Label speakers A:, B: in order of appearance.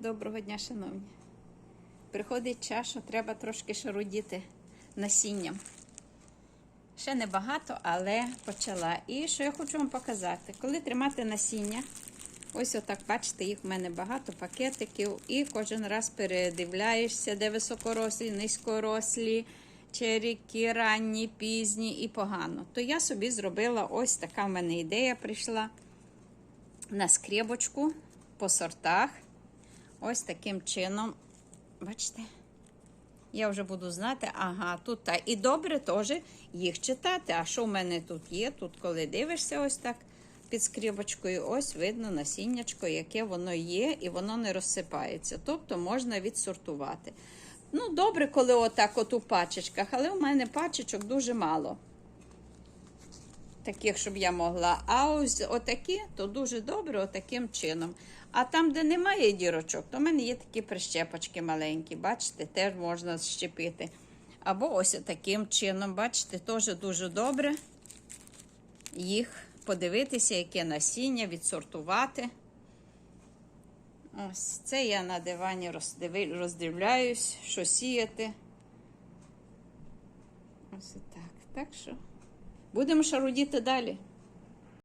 A: Доброго дня, шановні. Приходить час, що треба трошки шарудіти насінням. Ще небагато, але почала. І що я хочу вам показати? Коли тримати насіння, ось отак, бачите, їх в мене багато пакетиків, і кожен раз передивляєшся, де високорослі, низькорослі, черіки, ранні, пізні і погано. То я собі зробила ось така в мене ідея прийшла на скребочку по сортах. Ось таким чином. Бачите? Я вже буду знати, ага, тут та. І добре теж їх читати. А що в мене тут є? Тут, коли дивишся, ось так під скрібочкою, ось видно насіннячко, яке воно є, і воно не розсипається. Тобто можна відсортувати. Ну, добре, коли отак от у пачечках, але у мене пачечок дуже мало. Таких, щоб я могла. А ось отакі, то дуже добре, отаким чином. А там, де немає дірочок, то в мене є такі прищепочки маленькі, бачите, теж можна щепити. Або ось таким чином, бачите, теж дуже добре їх подивитися, яке насіння, відсортувати. Ось це я на дивані роздивляюсь, що сіяти. Ось так. Так що будемо шарудіти далі.